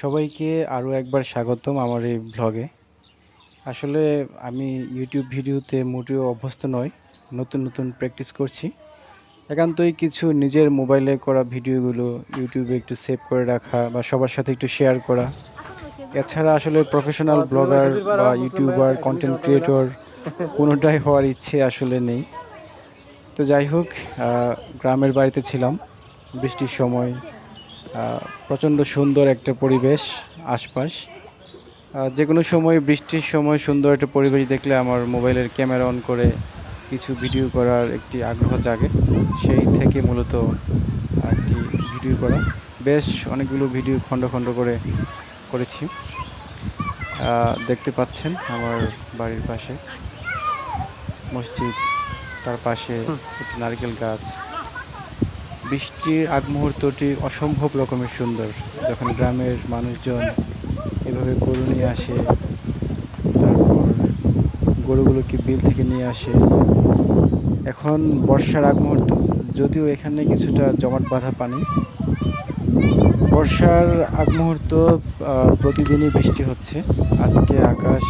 সবাইকে আরও একবার স্বাগতম আমার এই ভ্লগে আসলে আমি ইউটিউব ভিডিওতে মোটেও অভ্যস্ত নয় নতুন নতুন প্র্যাকটিস করছি। একান্তই কিছু নিজের মোবাইলে করা ভিডিওগুলো ইউটিউবে একটু সেভ করে রাখা বা সবার সাথে একটু শেয়ার করা। এছাড়া আসলে প্রফেশনাল ব্লগার বা ইউটিউবার কন্টেন্ট ক্রিয়েটর কোনোটাই হওয়ার ইচ্ছে আসলে নেই। তো যাই হোক গ্রামের বাড়িতে ছিলাম, বৃষ্টির সময় প্রচণ্ড সুন্দর একটা পরিবেশ আশপাশ। যে কোনো সময় বৃষ্টির সময় সুন্দর একটা পরিবেশ দেখলে আমার মোবাইলের ক্যামেরা অন করে কিছু ভিডিও করার একটি আগ্রহ জাগে। সেই থেকে মূলত একটি ভিডিও করা। বেশ অনেকগুলো ভিডিও খণ্ড খণ্ড করে করেছি। দেখতে পাচ্ছেন আমার বাড়ির পাশে মসজিদ তার পাশে একটি নারকেল গাছ। বৃষ্টির আগ মুহূর্তটি অসম্ভব রকমের সুন্দর। যখন গ্রামের মানুষজন এভাবে গরু নিয়ে আসে, তারপর গরুগুলোকে বিল থেকে নিয়ে আসে। এখন বর্ষার আগ মুহূর্ত, যদিও এখানে কিছুটা জমাট বাঁধা পানি। বর্ষার আগ মুহূর্ত প্রতিদিনই বৃষ্টি হচ্ছে। আজকে আকাশ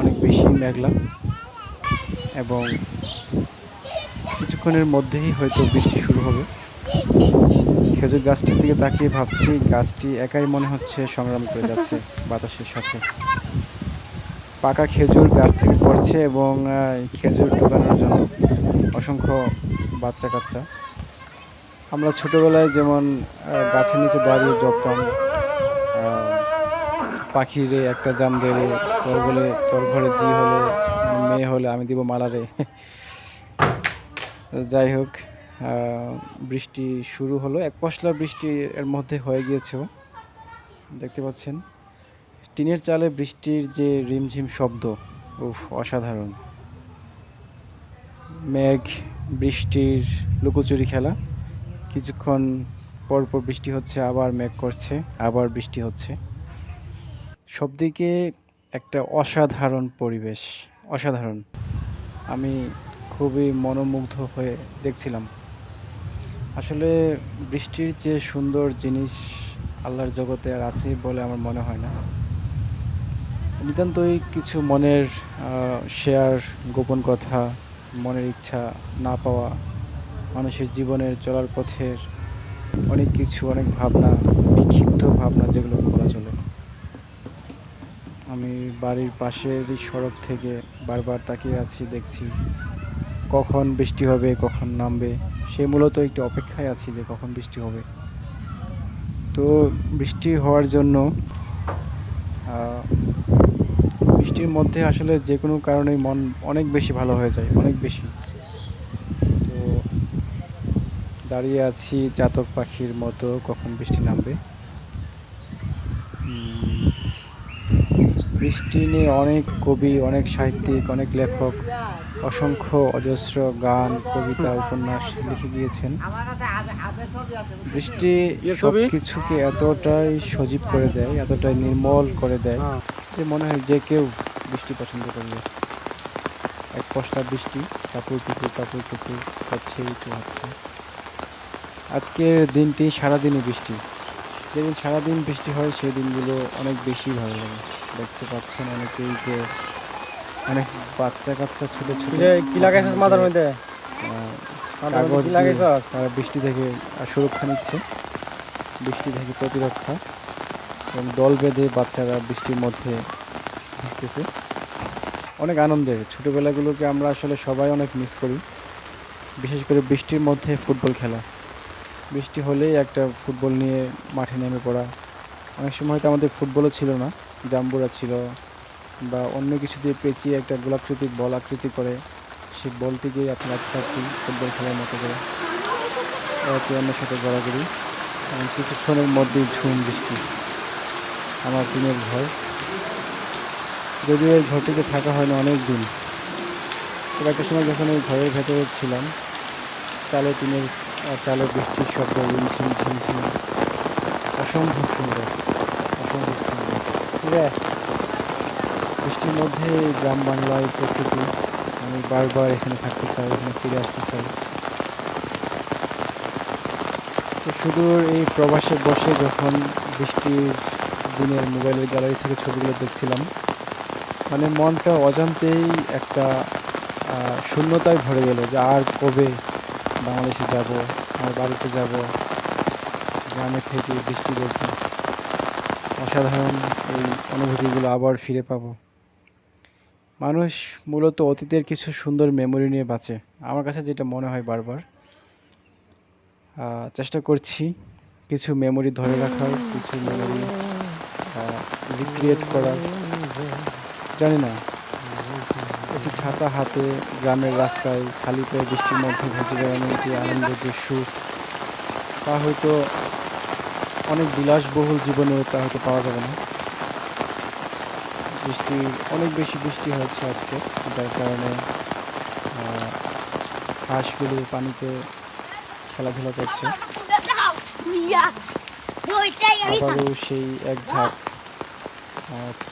অনেক বেশি মেঘলা এবং কিছুক্ষণের মধ্যেই হয়তো বৃষ্টি শুরু হবে। খেজুর গাছটির দিকে তাকিয়ে ভাবছি, গাছটি একাই মনে হচ্ছে সংগ্রাম করে যাচ্ছে বাতাসের সাথে। পাকা খেজুর গাছ থেকে পড়ছে এবং খেজুর টোকানোর জন্য অসংখ্য বাচ্চা কাচ্চা আমরা ছোটবেলায় যেমন গাছের নিচে দাঁড়িয়ে জপতাম পাখিরে একটা জাম দেরে তোর বলে, তোর ঘরে জি হলে মেয়ে হলে আমি দিব মালারে যাই হোক বৃষ্টি শুরু হলো। এক পশলা বৃষ্টি এর মধ্যে হয়ে গিয়েছেও দেখতে পাচ্ছেন, টিনের চালে বৃষ্টির যে রিমঝিম শব্দ, উফ, অসাধারণ। মেঘ, বৃষ্টির লুকোচুরি খেলা। কিছুক্ষণ পর পর বৃষ্টি হচ্ছে, আবার মেঘ করছে, আবার বৃষ্টি হচ্ছে। সব দিকে একটা অসাধারণ পরিবেশ, অসাধারণ। আমি খুবই মনোমুগ্ধ হয়ে দেখছিলাম। আসলে বৃষ্টির যে সুন্দর জিনিস আল্লাহর জগতে আর আছে বলে আমার মনে হয় না। নিতান্তই কিছু মনের শেয়ার, গোপন কথা, মনের ইচ্ছা না পাওয়া, মানুষের জীবনের চলার পথের অনেক কিছু, অনেক ভাবনা, বিক্ষিপ্ত ভাবনা যেগুলো বলা চলে। আমি বাড়ির পাশেরই সড়ক থেকে বারবার তাকিয়ে আছি, দেখছি কখন বৃষ্টি হবে, কখন নামবে। সে মূলত একটু অপেক্ষায় আছি যে কখন বৃষ্টি হবে। তো বৃষ্টি হওয়ার জন্য বৃষ্টির মধ্যে আসলে যে কোনো কারণেই মন অনেক বেশি ভালো হয়ে যায়, অনেক বেশি। তো দাঁড়িয়ে আছি চাতক পাখির মতো কখন বৃষ্টি নামবে। বৃষ্টি নিয়ে অনেক কবি, অনেক সাহিত্যিক, অনেক লেখক অসংখ্য অজস্র গান কবিতা উপন্যাস লিখে গিয়েছেন। বৃষ্টি সব কিছুকে এতটাই সজীব করে দেয় এতটাই নির্মল করে দেয় যে মনে হয় যে কেউ বৃষ্টি পছন্দ করবে। এক পশলা বৃষ্টি কাপড় টুকু কাপড় টুকু হচ্ছেই তো হচ্ছে আজকের দিনটি সারাদিনই বৃষ্টি। যেদিন সারাদিন বৃষ্টি হয় সেই দিনগুলো অনেক বেশি ভালো লাগে। দেখতে পাচ্ছেন অনেকেই যে অনেক বাচ্চা কাচ্চা ছোট ছোট কি লাগাইছিস মাথার মধ্যে? কাগজ লাগাইছস? তারা বৃষ্টি থেকে সুরক্ষা নিচ্ছে। বৃষ্টি থেকে প্রতিরক্ষা। এবং দল বেঁধে বাচ্চারা বৃষ্টির মধ্যে ভিজতেছে। অনেক আনন্দের ছোটোবেলাগুলোকে আমরা আসলে সবাই অনেক মিস করি। বিশেষ করে বৃষ্টির মধ্যে ফুটবল খেলা। বৃষ্টি হলেই একটা ফুটবল নিয়ে মাঠে নেমে পড়া। অনেক সময় হয়তো আমাদের ফুটবলও ছিল না। জাম্বুরা ছিল। বা অন্য কিছু দিয়ে পেঁচিয়ে একটা গোলাকৃতিক বল আকৃতি করে সেই বলটিকে আপনি থাকি ফুটবল খেলার মতো করে একে অন্যের সাথে গড়াগড়ি এবং কিছুক্ষণের মধ্যেই ঝুম বৃষ্টি। আমার দিনের ঘর যদিও এই ঘরটিতে থাকা হয় না অনেক দিন তবে একটা সময় যখন এই ঘরের ভেতরে ছিলাম চালে টিনের চালে বৃষ্টির শব্দ ঝিম ঝিম ঝিম অসম্ভব সুন্দর অসম্ভব সুন্দর। কিরে, বৃষ্টির মধ্যে গ্রাম বাংলায় প্রকৃতি, আমি বারবার এখানে থাকতে চাই, এখানে ফিরে আসতে চাই। তো সুদূর এই প্রবাসে বসে যখন বৃষ্টির দিনের মোবাইলের গ্যালারি থেকে ছবিগুলো দেখছিলাম মানে মনটা অজান্তেই একটা শূন্যতায় ভরে গেল যে আর কবে বাংলাদেশে যাব, আমার বাড়িতে যাব, গ্রামে থেকে বৃষ্টি দেখব। অসাধারণ এই অনুভূতিগুলো আবার ফিরে পাবো। মানুষ মূলত অতীতের কিছু সুন্দর মেমোরি নিয়ে বাঁচে। আমার কাছে যেটা মনে হয় বারবার চেষ্টা করছি কিছু মেমোরি ধরে রাখার, কিছু মেমোরি রিক্রিয়েট করার। জানি না, একটি ছাতা হাতে গ্রামের রাস্তায় খালি পায়ে বৃষ্টির মধ্যে ভেসে বেড়ানোর যে আনন্দের যে সুখ, তা হয়তো অনেক বিলাসবহুল জীবনেও তা হয়তো পাওয়া যাবে না। বৃষ্টি, অনেক বেশি বৃষ্টি হয়েছে আজকে, যার কারণে হাঁসগুলো পানিতে খেলাধুলা করছে। আবারও সেই এক ঝাঁক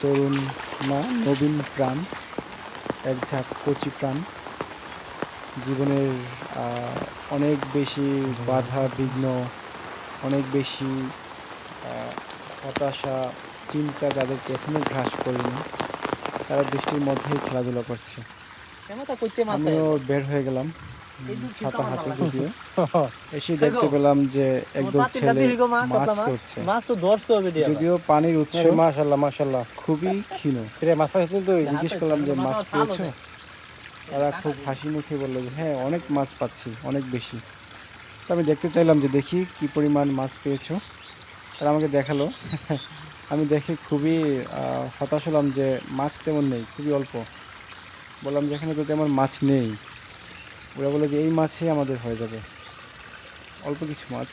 তরুণ না নবীন প্রাণ, এক ঝাঁক কচি প্রাণ। জীবনের অনেক বেশি বাধা, বিঘ্ন, অনেক বেশি হতাশা চিন্তা যাদেরকে এখনও গ্রাস করেনি তারা বৃষ্টির মধ্যেই খেলাধুলা করছে। আমিও বের হয়ে গেলাম ছাতা হাতে যদিও এসে দেখতে পেলাম যে একদল ছেলে মাছ ধরছে। মাছ তো ধরছো যদিও পানির উৎস মাশাআল্লাহ মাশাআল্লাহ। খুবই ক্ষীণ। রে মাছ তুই জিজ্ঞেস করলাম যে মাছ পেয়েছ? তারা খুব হাসি মুখে বলল যে হ্যাঁ অনেক মাছ পাচ্ছি অনেক বেশি। তো আমি দেখতে চাইলাম যে দেখি কি পরিমাণ মাছ পেয়েছ। তারা আমাকে দেখাল। আমি দেখে খুবই আহ, হতাশ হলাম যে মাছ তেমন নেই খুবই অল্প। বললাম যে এখানে তো তেমন মাছ নেই। ওরা বলে যে এই মাছই আমাদের হয়ে যাবে। অল্প কিছু মাছ।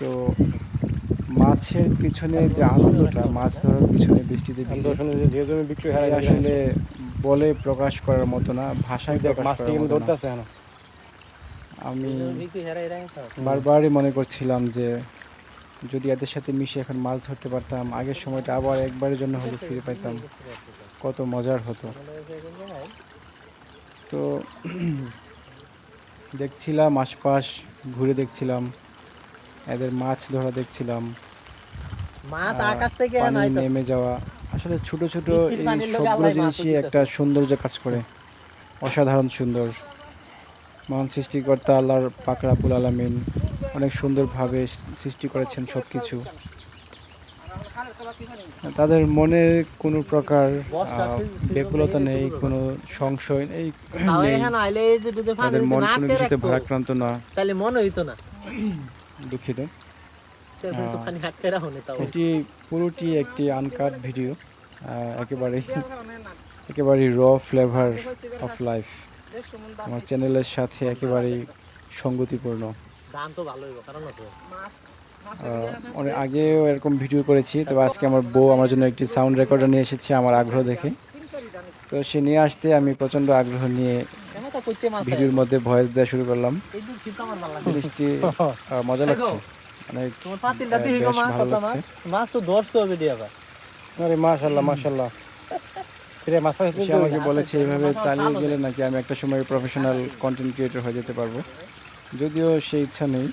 তো মাছের পিছনে যে আনন্দটা মাছ ধরার পিছনে বৃষ্টিতে যে যে বিক্রি হয় আসলে বলে প্রকাশ করার মতো না ভাষায় প্রকাশ মাছ। আমি বারবারই মনে করছিলাম যে যদি এদের সাথে মিশে এখন মাছ ধরতে পারতাম আগের সময়টা আবার একবারের জন্য হলে ফিরে পাইতাম। কত মজার হতো। তো দেখছিলাম আশপাশ ঘুরে দেখছিলাম এদের মাছ ধরা দেখছিলাম মাছ আকাশ থেকে পানি নেমে যাওয়া। আসলে ছোট ছোট এই সবগুলো জিনিসই একটা সৌন্দর্য কাজ করে। অসাধারণ সুন্দর। মহান সৃষ্টিকর্তা আল্লাহর পাকরাবুল আলামিন। অনেক সুন্দরভাবে সৃষ্টি করেছেন সব কিছু তাদের মনে কোনো প্রকার ব্যাকুলতা নেই কোনো সংশয় নেই। তাদের মন কোনো কিছুতে ভারাক্রান্ত না। তাহলে মনে হইতো না। দুঃখিত। এটি পুরোটি একটি আনকাট ভিডিও একেবারে একেবারেই র ফ্লেভার অফ লাইফ আমার চ্যানেলের সাথে একেবারেই সঙ্গতিপূর্ণ। দাম তো ভালো হইব কারণ আছে আহ, অনেক আগেও এরকম ভিডিও করেছি তবে আজকে আমার বউ আমার জন্য একটি সাউন্ড রেকর্ডার নিয়ে এসেছে আমার আগ্রহ দেখে। তো সে নিয়ে আসতে আমি প্রচণ্ড আগ্রহ নিয়ে তো ভিডিওর মধ্যে ভয়েস দেওয়া শুরু করলাম। জিনিসটি মজা লাগছে। অনেক তোমার পাতিলটা আহ, দেখি গো বেশ মা ভালো লাগছে। মাছ। তো ধরছো ভিডিও আবার। আরে মাশাআল্লাহ মাশাআল্লাহ। রে মাছ পাইছিস সে আমাকে বলেছে এইভাবে চালিয়ে গেলে নাকি আমি একটা সময় প্রফেশনাল কন্টেন্ট ক্রিয়েটর হয়ে যেতে পারব? যদিও সেই ইচ্ছা নেই,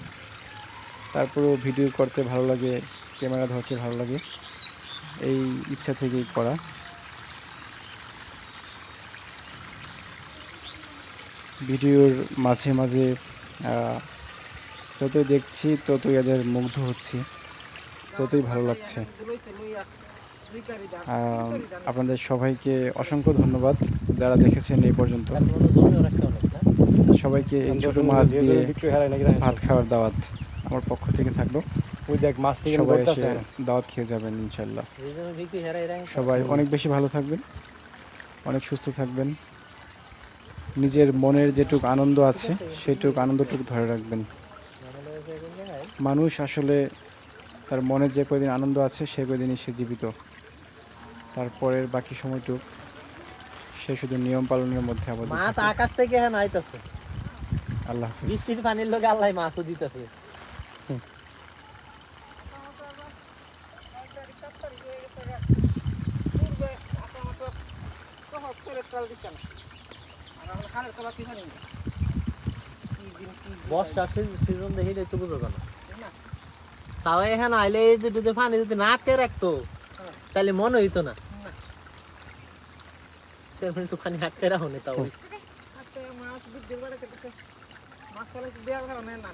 তারপরেও ভিডিও করতে ভালো লাগে, ক্যামেরা ধরতে ভালো লাগে, এই ইচ্ছা থেকেই করা। ভিডিওর মাঝে মাঝে যতই দেখছি ততই এদের মুগ্ধ হচ্ছি, ততই ভালো লাগছে। আপনাদের সবাইকে অসংখ্য ধন্যবাদ যারা দেখেছেন এই পর্যন্ত। সবাইকে এই ছোট মাছ দিয়ে ভাত খাওয়ার দাওয়াত আমার পক্ষ থেকে থাকল। ওই দেখ মাছ থেকে সবাই এসে দাওয়াত খেয়ে যাবেন ইনশাল্লাহ। সবাই অনেক বেশি ভালো থাকবেন অনেক সুস্থ থাকবেন। নিজের মনের যেটুক আনন্দ আছে সেটুক আনন্দটুকু ধরে রাখবেন। মানুষ আসলে তার মনের যে কয়দিন আনন্দ আছে সে কয়দিনই সে জীবিত। তারপরের বাকি সময়টুক সে শুধু নিয়ম পালনের মধ্যে আবদ্ধ মাছ আকাশ থেকে হ্যাঁ আইতাছে। আল্লাহ হাফিজ। বৃষ্টির পানির লগে আল্লাহ মাছও দিতেছে। বর্ষা সিজন দেখি তো বুঝো কেন? তাও এখানে আইলে এই যদি পানি যদি না আটকে রাখতো তাহলে মনে হইতো না। সেরকম একটু পানি আটকে রাখো নি তাও মাছ বৃদ্ধি ফেলে দেওয়ার কারণে না।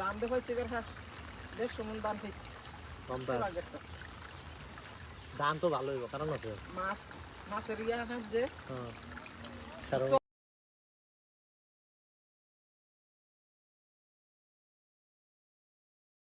দাম দেখো সিগার খাস। দেড়শো মন দাম পেয়েছি কম তো দাম। তো ভালো হইব কারণ আছে। মাছ মাছের ইয়া যে। হ্যাঁ।